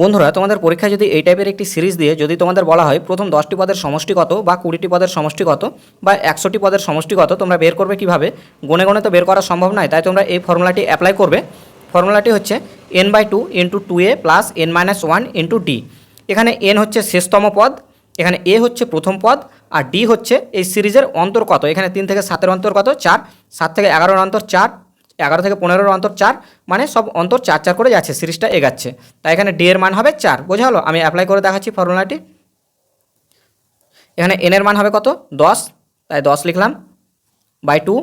বন্ধুরা, তোমাদের পরীক্ষায় যদি এই টাইপের একটি সিরিজ দিয়ে যদি তোমাদের বলা হয় প্রথম দশটি পদের সমষ্টি কত বা কুড়িটি পদের সমষ্টি কত বা একশোটি পদের সমষ্টি কত, তোমরা বের করবে কীভাবে? গণে গণে তো বের করা সম্ভব নয়, তাই তোমরা এই ফর্মুলাটি অ্যাপ্লাই করবে। ফর্মুলাটি হচ্ছে n by two into two a plus n minus one into d এখানে এন হচ্ছে শেষতম পদ, এখানে এ হচ্ছে প্রথম পদ, আর ডি হচ্ছে এই সিরিজের অন্তর কত এখানে তিন থেকে সাতের অন্তর কত চার, সাত থেকে এগারোর অন্তর, চার এগারো থেকে পনেরোর অন্তর চার মানে সব অন্তর চার চার করে যাচ্ছে, সিরিজটা এগাচ্ছে। তাই এখানে ডি এর মান হবে চার, বোঝা হলো? আমি অ্যাপ্লাই করে দেখাচ্ছি ফর্মুলাটি এখানে এন এর মান হবে কত? দশ। তাই দশ লিখলাম বাই টু।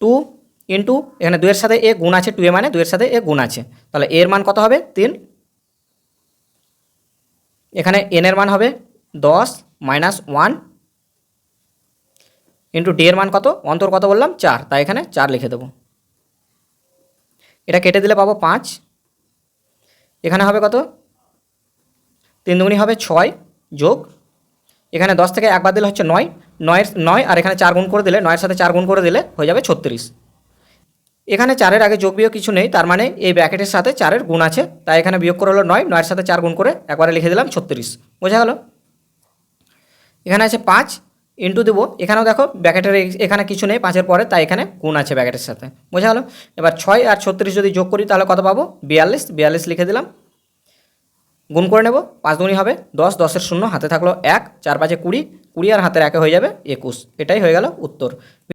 টু ইন্টু, এখানে দুয়ের সাথে এ গুণ আছে, টু এ মানে দুয়ের সাথে এ গুণ আছে। তাহলে এর মান কত হবে? তিন। এখানে এন এর মান হবে দশ মাইনাস ওয়ান ইন্টু ডি এর মান কত? অন্তর কত বললাম? চার। তাই এখানে চার লিখে দেবো। এটা কেটে দিলে পাবো পাঁচ। এখানে হবে কত? তিন দুগুনি হবে ছয় যোগ। এখানে দশ থেকে একবার দিলে হচ্ছে নয়। নয়ের নয় আর এখানে চার গুণ করে দিলে, নয়ের সাথে চার গুণ করে দিলে হয়ে যাবে ছত্রিশ। এখানে চারের আগে যোগ বিয়োগ কিছু নেই, তার মানে এই ব্র্যাকেটের সাথে চারের গুণ আছে। তাই এখানে বিয়োগ করে হলো নয়, নয়ের সাথে চার গুণ করে একবারে লিখে দিলাম ছত্রিশ। বোঝা গেল? এখানে আছে পাঁচ। ইন্টু দেবো। এখানেও দেখো ব্যাকেটের এখানে কিছু নেই, পাঁচের পরে, তাই এখানে গুণ আছে ব্যাকেটের সাথে। বোঝা গেল? এবার ছয় আর ছত্রিশ যদি যোগ করি, তাহলে কত পাবো? বিয়াল্লিশ। বিয়াল্লিশ লিখে দিলাম। গুণ করে নেব, পাঁচ দুগুনি হবে। দশ, দশের শূন্য, হাতে থাকল এক, চার পাঁচে কুড়ি। কুড়ি আর হাতের একে হয়ে যাবে একুশ। এটাই হয়ে গেল উত্তর।